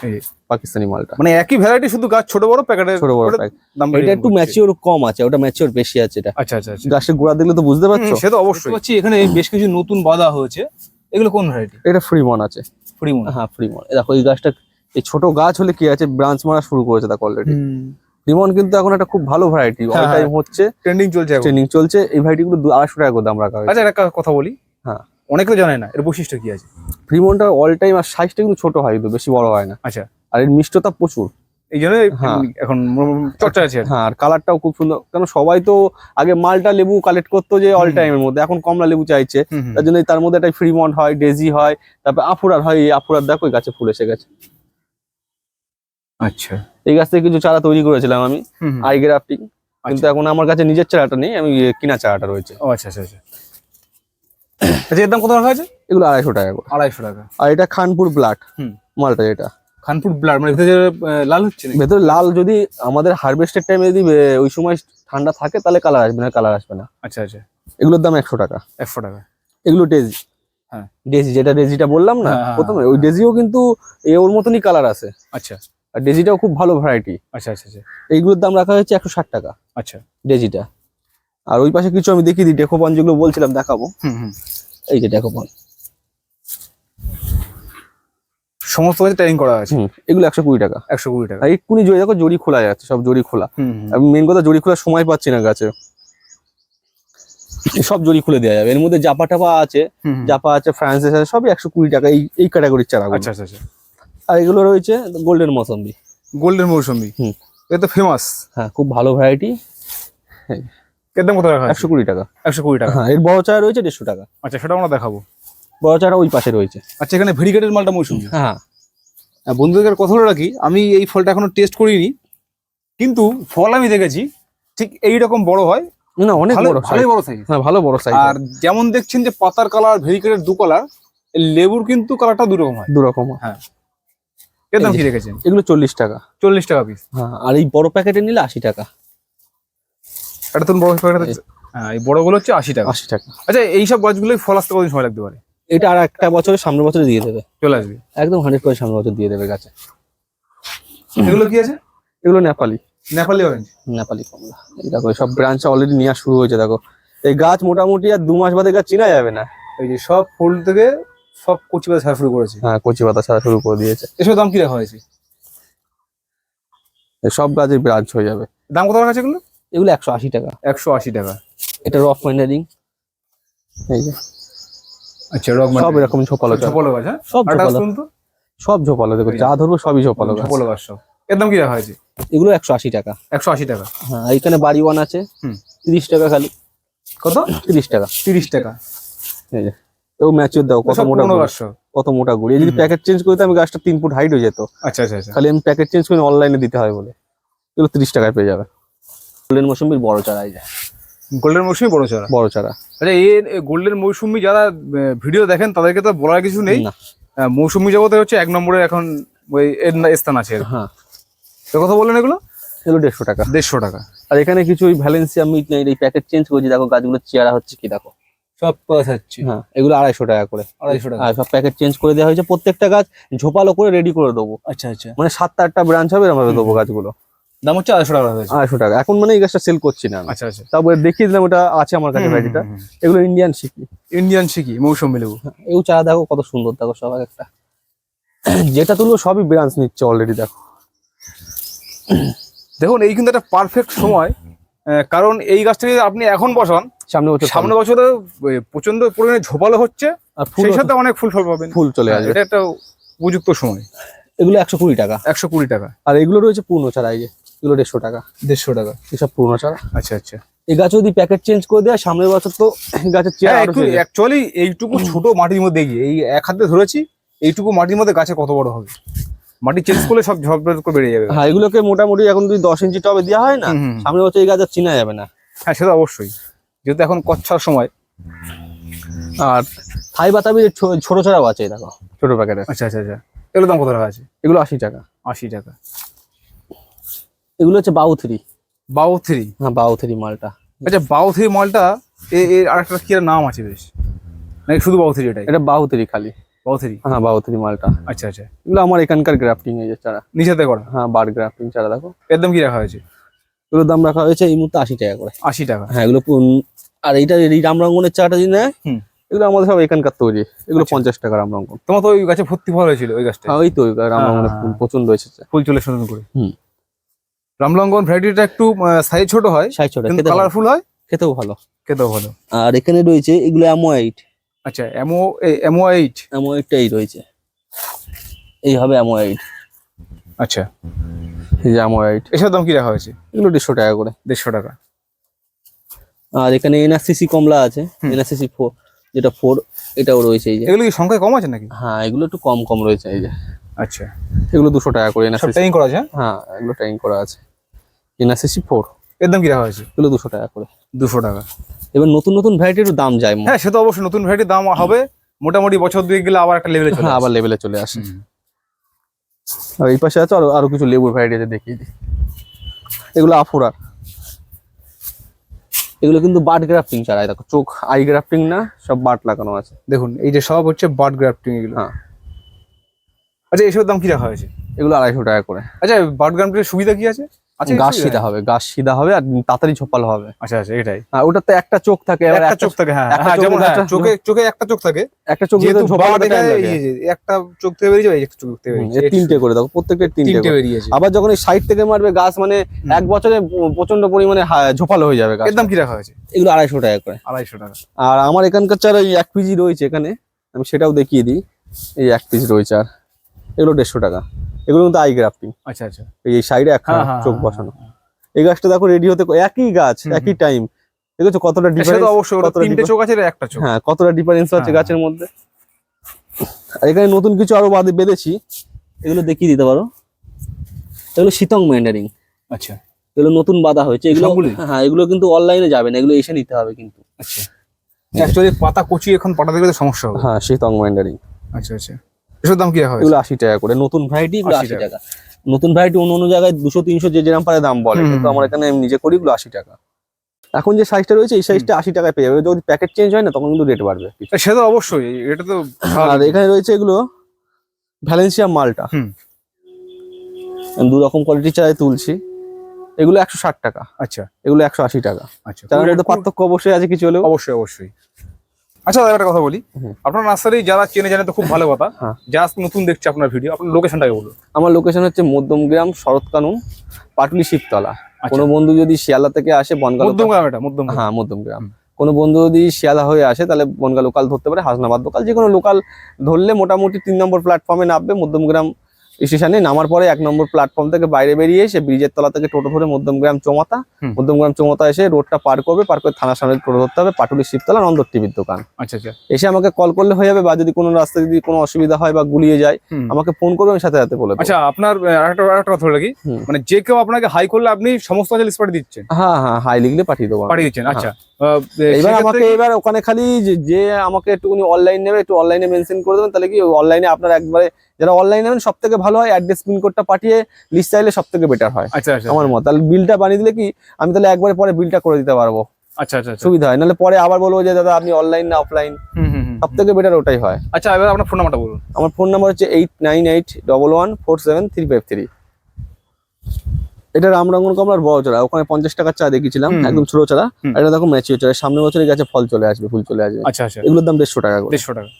পাকিস্তানি মালটা। মানে একই ভ্যারাইটি শুধু গাছ ছোট বড় প্যাকেটের ছোট বড় দাম এটা একটু ম্যাচিওর কম আছে ওটা ম্যাচিওর বেশি আছে এটা। আচ্ছা আচ্ছা আচ্ছা। গাছের গোড়া দেখলে তো বুঝতে পারছ? সে তো অবশ্যই। এখানে বেশ কিছু নতুন বাঁধা হয়েছে। এগুলো কোন ভ্যারাইটি এটা ফ্রিমন আছে। ফ্রিমন হ্যাঁ ফ্রিমন দেখো এই গাছটা এই ছোট গাছ হলে কি আছে? ব্রাঞ্চ মারা শুরু করেছে দেখো অলরেডি ফ্রিমন কিন্তু এখন একটা খুব ভালো ভ্যারাইটি অল টাইম হচ্ছে ট্রেন্ডিং চলছে এখন। ট্রেনিং চলছে। এই ভ্যারাইটি গুলো আড়াইশো টাকা করে দাম রাখা আচ্ছা একটা কথা বলি। হ্যাঁ। অনেকে জানে না এর বৈশিষ্ট্য কি আছে? ফ্রিমনটা অল টাইম আর সাইজটা কিন্তু ছোট হয় কিন্তু বেশি বড় হয় না। আচ্ছা। আর এর মিষ্টতা প্রচুর। এই জন্য হ্যাঁ। এখন চর্চা আছে হ্যাঁ আর কালারটাও খুব সুন্দর কারণ সবাই তো আগে মালটা লেবু কালেক্ট করতো যে অল। টাইমের মধ্যে এখন কমলা লেবু চাইছে। তার জন্য তার মধ্যে একটা ফ্রিমন্ট হয় ডেজি হয় তারপরে আফুরার হয় এই আফুরার দেখো এই গাছে ফুল এসে গেছে আচ্ছা এই গাছ থেকে কিছু চারা তৈরি করেছিলাম আমি। আই গ্রাফটিং কিন্তু আচ্ছা। এখন আমার কাছে নিজের চারাটা নেই আমি কিনা চারাটা রয়েছে ও আচ্ছা আচ্ছা আচ্ছা আচ্ছা এর দাম কত রাখা আছে এগুলো আড়াইশো টাকা আড়াইশো টাকা আর এটা খানপুর ব্লাড। মালটা এটা খানপুর ব্লাড মানে ভিতরে লাল হচ্ছে নাকি? ভেতরে লাল যদি আমাদের হারভেস্টের টাইমে যদি ওই সময় ঠান্ডা থাকে তাহলে কালার আসবে না কালার আসবে না। আচ্ছা আচ্ছা। এগুলোর দাম একশো টাকা। একশো টাকা। এগুলো ডেজি হ্যাঁ। ডেজি যেটা ডেজিটা বললাম না হ্যাঁ, হ্যাঁ, প্রথমে ওই ডেজিও কিন্তু এ ওর মতনই কালার আছে। আচ্ছা। আর ডেজিটাও খুব ভালো ভ্যারাইটি আচ্ছা আচ্ছা আচ্ছা। এইগুলোর দাম রাখা হয়েছে একশো ষাট টাকা আচ্ছা। ডেজিটা আর ওই পাশে কিছু আমি দেখিয়ে দিই ডেকোপন যেগুলো বলছিলাম দেখাবো। হুম হুম। এই যে ডেকোপন। সমস্ত কাছে ট্রেনিং করা আছে এগুলো একশো কুড়ি টাকা। একশো কুড়ি টাকা। এক্ষুনি জড়ি দেখো জড়ি খোলা যাচ্ছে সব জড়ি খোলা। মেন কথা জড়ি খোলার সময় পাচ্ছি না গাছে। সব জড়ি খুলে দেওয়া যাবে। এর মধ্যে জাপা টাপা আছে। জাপা আছে ফ্রান্সেস আছে সবই একশো কুড়ি টাকা। এই এই ক্যাটাগরির চারাগুলো। আচ্ছা আচ্ছা আচ্ছা। আর এগুলো রয়েছে গোল্ডেন মৌসম্বি। গোল্ডেন মৌসুমি হুম। এ তো ফেমাস হ্যাঁ খুব ভালো ভ্যারাইটি এর দাম কত রাখা একশো কুড়ি টাকা। একশো কুড়ি টাকা। হ্যাঁ এর বড় চারা রয়েছে দেড়শো টাকা। আচ্ছা সেটা আমরা দেখাবো। বড় চারা ওই পাশে রয়েছে। আচ্ছা এখানে ভেরিকেটেড মালটা মৌসুমি। হ্যাঁ। হ্যাঁ, বন্ধুদের কথা হলো রাখি আমি এই ফলটা এখনও টেস্ট করিনি কিন্তু ফল আমি দেখেছি ঠিক এই রকম বড় হয়। না, অনেক ভালো বড় size। বড় সাইজ হ্যাঁ ভালো বড় সাইজ আর যেমন দেখছেন যে পাতার কালার ভেরিকেটের দু কালার লেবুর কিন্তু কালারটা দু রকম হয়। দু রকম এর দাম এই কি। রেখেছেন? এগুলো চল্লিশ টাকা। চল্লিশ টাকা পিস হ্যাঁ আর এই বড় প্যাকেটে নিলে আশি টাকা। এটা তো বড় প্যাকেট হ্যাঁ এই বড়গুলো হচ্ছে আশি টাকা। আশি টাকা। আচ্ছা এইসব গাছগুলোই ফল আসতে কতদিন সময় লাগতে পারে? এটা আর একটা বছরে সামনের বছরে দিয়ে দেবে। চলে আসবে। একদম হান্ড্রেড করে সামনের বছর দিয়ে দেবে গাছে। এগুলো কি আছে? এগুলো নেপালি। নেপালি অরেঞ্জ নেপালি কমলা। এই দেখো সব ব্রাঞ্চ অলরেডি নেওয়া শুরু হয়েছে দেখো। এই গাছ মোটামুটি আর দু মাস বাদে গাছ চিনা যাবে না। এই যে সব ফুল থেকে সব কচি পাতা ছাড়া শুরু করেছে। হ্যাঁ কচি পাতা ছাড়া শুরু করে দিয়েছে। এসব দাম কি রাখা হয়েছে? সব গাছের ব্রাঞ্চ হয়ে যাবে। দাম কত রাখা আছে এগুলো? এগুলো একশো আশি টাকা। একশো আশি টাকা। এটা রফ মাইনারিং এই যে আচ্ছা রক সব এরকম ছোপালো চারা। ছোপলো গাছ হ্যাঁ? সব তো? সব ঝোপালো দেখো যা ধরবো সবই ঝোপালো গাছ। ঝোপালো গাছ সব। এর দাম কি রাখা হয়েছে? এগুলো একশো আশি টাকা। একশো আশি টাকা। হ্যাঁ এখানে বাড়ি ওয়ান আছে। তিরিশ টাকা খালি। কত? তিরিশ টাকা। তিরিশ টাকা। এও ম্যাচিওর দাও কত মোটা কত মোটা গুড়ি। যদি প্যাকেট চেঞ্জ করতে আমি গাছটা তিন ফুট হাইট হয়ে যেত। আচ্ছা আচ্ছা আচ্ছা। খালি আমি প্যাকেট চেঞ্জ করে অনলাইনে দিতে হয় বলে। এগুলো তিরিশ টাকায় পেয়ে যাবে। গোল্ডেন মৌসুমির বড় চারাই এই যে। গোল্ডেন মৌসুমি বড় চারা। বড় চারা। আচ্ছা এর গোল্ডেন মৌসুমি যারা ভিডিও দেখেন তাদেরকে তো বলার কিছু নেই। মৌসুমি জগতে হচ্ছে এক নম্বরে এখন ওই এর স্থান আছে এর। হ্যাঁ। তো কথা বললেন এগুলো? এগুলো দেড়শো টাকা। দেড়শো টাকা। আর এখানে কিছু ওই ভ্যালেন্সিয়া মিট নেই এই প্যাকেট চেঞ্জ করছি দেখো গাছগুলো চেয়ারা হচ্ছে কি দেখো। সব যাচ্ছে। হ্যাঁ এগুলো আড়াইশো টাকা করে। আড়াইশো টাকা। সব প্যাকেট চেঞ্জ করে দেওয়া হয়েছে। প্রত্যেকটা গাছ ঝোপালো করে রেডি করে দেবো। আচ্ছা আচ্ছা। মানে সাতটা আটটা ব্রাঞ্চ হবে আমরা দেবো গাছগুলো। দাম হচ্ছে আড়াইশো টাকা আড়াইশো টাকা। এখন মানে এই গাছটা সেল করছি না আচ্ছা আচ্ছা। তারপরে দেখিয়ে দিলাম ওটা আছে আমার কাছে ভ্যারাইটিটা এগুলো ইন্ডিয়ান শিখি ইন্ডিয়ান শিকি মৌসুমি লেবু। এও চারা দেখো কত সুন্দর দেখো সব একটা। যেটা তুলবো সবই ব্রাঞ্চ নিচ্ছে অলরেডি দেখো। দেখুন এই কিন্তু একটা পারফেক্ট সময়। কারণ এই গাছটাকে আপনি এখন বসান সামনে বছর সামনে বছরে প্রচণ্ড পরিমাণে ঝোপালো হচ্ছে। আর ফুল সেই সাথে অনেক ফুল ফল পাবেন। ফুল চলে হ্যাঁ, আসবে। এটা একটা উপযুক্ত সময়। এগুলো একশো কুড়ি টাকা। একশো কুড়ি টাকা। আর এগুলো রয়েছে পূর্ণ ছাড়া এই যে। এগুলো দেড়শো টাকা। দেড়শো টাকা। এসব পূর্ণ চারা। আচ্ছা আচ্ছা। এই গাছ যদি প্যাকেট চেঞ্জ করে দেয় সামনের বছর তো গাছের চেয়ার একটু অ্যাকচুয়ালি এইটুকু ছোট মাটির মধ্যে গিয়ে এই এক হাতে ধরেছি এইটুকু মাটির মধ্যে গাছে কত বড় হবে? মাটি চেঞ্জ করলে সব ঝড় করে বেড়ে যাবে। হ্যাঁ এগুলোকে মোটামুটি এখন যদি দশ ইঞ্চি টবে দেওয়া হয় না। সামনের বছর এই গাছ আর চিনা যাবে না। হ্যাঁ সেটা অবশ্যই। যেহেতু এখন কচ্ছার সময়। আর থাই বাতাবির ছো- ছোট চারাও আছে দেখো। ছোট প্যাকেটে আচ্ছা আচ্ছা আচ্ছা। এগুলো দাম কত টাকা আছে? এগুলো আশি টাকা। আশি টাকা। এগুলো হচ্ছে বাউ থ্রি। বাউ থ্রি? হ্যাঁ বাউ থ্রি মালটা। আচ্ছা বাউ থ্রি মালটা এর আরেকটা কি নাম আছে বেশ? নাকি শুধু বাউ থ্রি এটাই? এটা বাউ থ্রি খালি। বাউ থ্রি? হ্যাঁ বাউ থ্রি মালটা। আচ্ছা আচ্ছা। এগুলো আমার এখানকার গ্রাফটিং এই যে চারা। নিচেতে করা? হ্যাঁ বার গ্রাফটিং চারা দেখো। এর দাম কি রাখা হয়েছে? এগুলোর দাম রাখা হয়েছে এই মুহূর্তে আশি টাকা করে। আশি টাকা। হ্যাঁ এগুলো আর এইটা এই রামরঙ্গনের চাটা যদি নেয় হুম। এগুলো আমাদের সব এখানকার তৈরি। এগুলো আচ্ছা। পঞ্চাশ টাকা রামরঙ্গন তোমার তো ওই গাছে ভর্তি ফল হয়েছিল ওই গাছটা হ্যাঁ ওই তো রামরঙ্গনের হ্যাঁ। ফুল প্রচণ্ড হয়েছে ফুল চলে সুন্দর করে। হুম। রামলঙ্গন ভ্যারাইটিটা একটু সাইজ ছোট হয় সাইজ ছোট কিন্তু কালারফুল হয়? খেতেও ভালো। খেতেও ভালো। আর এখানে রয়েছে এগুলো অ্যামোয়াইট আচ্ছা এমও এমও এইট অ্যামোয়াইটটাই রয়েছে। এই হবে অ্যামোয়াইট আচ্ছা এই যে অ্যামোয়াইট এসব দাম কি রাখা হয়েছে? এগুলো দেড়শো টাকা করে। দেড়শো টাকা। আর এখানে এনআরসিসি কমলা আছে। এনআরসিসি ফোর যেটা ফোর এটাও রয়েছে এই যে। এগুলো কি সংখ্যায় কম আছে নাকি? হ্যাঁ এগুলো একটু কম কম রয়েছে এই যে। আচ্ছা। এগুলো দুশো টাকা করে এনআরসিসি ট্রেনিং করা আছে হ্যাঁ? হ্যাঁ এগুলো টাইম করা আছে। এনআরসিসি ফোর এর দাম কি রাখা হয়েছে? দুশো টাকা করে। দুশো টাকা। এবার নতুন নতুন ভ্যারাইটির দাম যায়। হ্যাঁ সে তো অবশ্যই নতুন ভ্যারাইটির দাম হবে। মোটামুটি বছর দুই গেলে আবার একটা লেভেলে চলে হ্যাঁ আবার লেভেলে চলে আসে। আর এই পাশে আছে আরও আরও কিছু লেবুর ভ্যারাইটি আছে দেখিয়ে দিই। এগুলো আফুরার এগুলো কিন্তু বার্ড গ্রাফটিং চারাই দেখো চোখ আই গ্রাফটিং না সব বার্ড লাগানো আছে। দেখুন এই যে সব হচ্ছে বার্ড গ্রাফটিং এগুলো। হ্যাঁ। আচ্ছা এইসব দাম কি রাখা হয়েছে? এগুলো আড়াইশো টাকা করে। আচ্ছা বার্ড গ্রাফটিং সুবিধা কি আছে? আচ্ছা গাছ সিধা হবে গাছ সিধা হবে আর তাড়াতাড়ি ঝোপালো হবে। আচ্ছা আচ্ছা এটাই। ওটাতে একটা চোখ থাকে একটা একটা চোখ থাকে হ্যাঁ হ্যাঁ, চোখে যেমন হ্যাঁ, চোখে চোখে একটা চোখ থাকে। একটা চোখ যেহেতু ঝোপালো বাবা টাইম দেখায় লাগে এই যে একটা চোখ থেকে বেরিয়ে যাবে একটা চোখ থেকে বেরিয়ে তিনটে করে প্রত্যেকটা তিনটে করে। আবার যখন এই সাইড থেকে মারবে গাছ মানে এক বছরে প্রচণ্ড পরিমাণে ঝোপালো হয়ে যাবে গাছ এর দাম কি রাখা হয়েছে? এগুলো আড়াইশো টাকা করে। আড়াইশো টাকা। আর আমার এখানকার চারা এক পিজি রয়েছে এখানে আমি সেটাও দেখিয়ে দিই। এই এক পিস রয়েছে আর এগুলো দেড়শো টাকা। এগুলো কিন্তু আই গ্রাফটিং আচ্ছা আচ্ছা। এই সাইডে একটা হ্যাঁ, হ্যাঁ, চোখ হ্যাঁ, বসানো। এই গাছটা দেখো রেডি হতে একই গাছ একই টাইম দেখেছ কতটা ডিফারেন্স অবশ্যই তিনটে চোখ আছে একটা চোখ। হ্যাঁ কতটা ডিফারেন্স আছে গাছের মধ্যে? আর এখানে নতুন কিছু আরও বাদে বেঁধেছি। এগুলো দেখিয়ে দিতে পারো। এগুলো শীতং ম্যান্ডারিং আচ্ছা। এগুলো নতুন বাঁধা হয়েছে। এগুলো? হ্যাঁ এগুলো কিন্তু অনলাইনে যাবে না এগুলো এসে নিতে হবে কিন্তু। আচ্ছা। অ্যাকচুয়ালি পাতা কচি এখন পাঠাতে গেলে সমস্যা হবে। হ্যাঁ শীতং ম্যান্ডারিং আচ্ছা আচ্ছা। এসব দাম কি হয়েছে এগুলো আশি টাকা করে। নতুন ভ্যারাইটি এগুলো আশি টাকা। নতুন ভ্যারাইটি অন্য অন্য জায়গায় দুশো তিনশো যে যেরকম পারে দাম বলে। কিন্তু আমার এখানে আমি নিজে করি এগুলো আশি টাকা। এখন যে সাইজটা রয়েছে এই সাইজটা আশি টাকায় পেয়ে যাবে। যদি প্যাকেট চেঞ্জ হয় না তখন কিন্তু রেট বাড়বে। সে তো অবশ্যই। এটা তো আর এখানে রয়েছে এগুলো ভ্যালেন্সিয়া মালটা দু রকম কোয়ালিটি চাই তুলছি। এগুলো একশো ষাট টাকা। আচ্ছা। এগুলো একশো আশি টাকা। আচ্ছা। তার পার্থক্য অবশ্যই আছে কিছু হলেও। অবশ্যই অবশ্যই। আচ্ছা দাদা একটা কথা বলি। আপনার নার্সারি যারা চেনে জানে তো খুব ভালো কথা। হ্যাঁ। জাস্ট নতুন দেখছে আপনার ভিডিও। আপনার লোকেশনটাকে বলুন। আমার লোকেশন হচ্ছে মধ্যমগ্রাম শরৎ কানুন পাটুলি শিবতলা। আচ্ছা। কোনো বন্ধু যদি শিয়ালদা থেকে আসে বনগাঁ মধ্যম গ্রাম এটা মধ্যম হ্যাঁ মধ্যমগ্রাম কোনো বন্ধু যদি শিয়ালদা হয়ে আসে তাহলে বনগা লোকাল ধরতে পারে। হাসনাবাদ লোকাল যে কোনো লোকাল ধরলে মোটামুটি তিন নম্বর প্ল্যাটফর্মে নামবে মধ্যমগ্রাম স্টেশনে নামার পরে এক নম্বর প্ল্যাটফর্ম থেকে বাইরে বেরিয়ে এসে ব্রিজের তলা থেকে টোটো ধরে মধ্যমগ্রাম চমাতা। মধ্যমগ্রাম চমাতা এসে রোডটা পার করবে পার করে থানার সামনে টোটো ধরতে হবে পাটুলি শিবতলা নন্দর টিভির দোকান। আচ্ছা আচ্ছা। এসে আমাকে কল করলে হয়ে যাবে বা যদি কোনো রাস্তায় যদি কোনো অসুবিধা হয় বা গুলিয়ে যায় আমাকে ফোন করবে আমি সাথে সাথে বলে আচ্ছা আপনার আরেকটা আরেকটা কথা কি মানে যে কেউ আপনাকে হাই করলে আপনি সমস্ত অঞ্চল স্পটে দিচ্ছেন। হ্যাঁ হ্যাঁ হাই লিখলে পাঠিয়ে দেবো পাঠিয়ে দিচ্ছেন আচ্ছা। এবার আমাকে এবার ওখানে খালি যে- যে আমাকে একটুখানি অনলাইন নেবে একটু অনলাইনে মেনশন করে দেবেন তাহলে কি অনলাইনে আপনার একবারে যারা অনলাইন নেবেন সব থেকে ভালো হয় অ্যাড্রেস পিন কোডটা পাঠিয়ে লিস্ট চাইলে সব থেকে বেটার হয়। আচ্ছা আচ্ছা আমার মত। তাহলে বিলটা বানিয়ে দিলে কি আমি তাহলে একবারে পরে বিলটা করে দিতে পারব। আচ্ছা আচ্ছা আচ্ছা। সুবিধা হয়। নাহলে পরে আবার বলব যে দাদা আপনি অনলাইন না অফলাইন সব থেকে বেটার ওটাই হয়। আচ্ছা এবার আপনার ফোন নাম্বারটা বলুন। আমার ফোন নাম্বার হচ্ছে eight nine eight double one four seven three five three এটা রামরঙ্গন কমলার বড় চারা ওখানে পঞ্চাশ টাকার চা দেখিয়েছিলাম একদম ছোট চারা এটা দেখো ম্যাচিও চারা সামনের বছরে গাছে ফল চলে আসবে ফুল চলে আসবে। আচ্ছা আচ্ছা। এগুলোর দাম দেড়শো টাকা দেড়শো টাকা।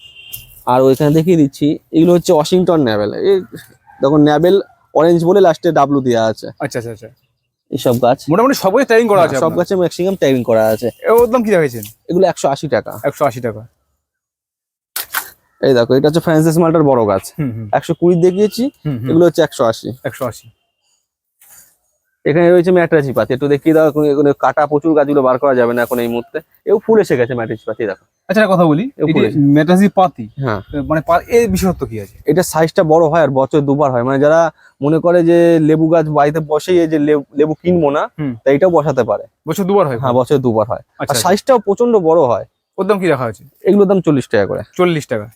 আর ওইখানে দেখিয়ে দিচ্ছি এগুলো হচ্ছে ওয়াশিংটন ন্যাভেল এই দেখো ন্যাভেল অরেঞ্জ বলে লাস্টে ডাব্লু দেওয়া আছে। আচ্ছা আচ্ছা আচ্ছা। এইসব গাছ। মোটামুটি সবই ট্যাগিং করা আছে হ্যাঁ, সব গাছে ম্যাক্সিমাম ট্যাগিং করা আছে। আপনার। ওর দাম কি দেখাইছেন? এগুলো একশো আশি টাকা। একশো আশি টাকা। এই দেখো এটা হচ্ছে ফ্রান্সিস মাল্টার বড় গাছ। একশো কুড়ি দেখিয়েছি এগুলো হচ্ছে একশো আশি। একশো আশি। এখানে রয়েছে ম্যাট্রাজি পাতি। একটু দেখিয়ে দাও কাটা প্রচুর গাছগুলো বার করা যাবে না এখন এই মুহূর্তে। এও ফুল এসে গেছে ম্যাট্রাজি পাতি দেখো। আচ্ছা কথা বলি। মেটাজি পাতি হ্যাঁ। মানে এর বিশেষত্ব কি আছে? এটা সাইজটা বড় হয় আর বছর দুবার হয়। মানে যারা মনে করে যে লেবু গাছ বাড়িতে বসেই যে লেবু- কিনবো না হুম। তা এটাও বসাতে পারে। বছর দুবার হয়? হ্যাঁ বছর দুবার হয়। আচ্ছা আর আচ্ছা। সাইজটাও প্রচণ্ড বড় হয়। ওর দাম কি রাখা আছে এগুলোর দাম চল্লিশ টাকা করে। চল্লিশ টাকা।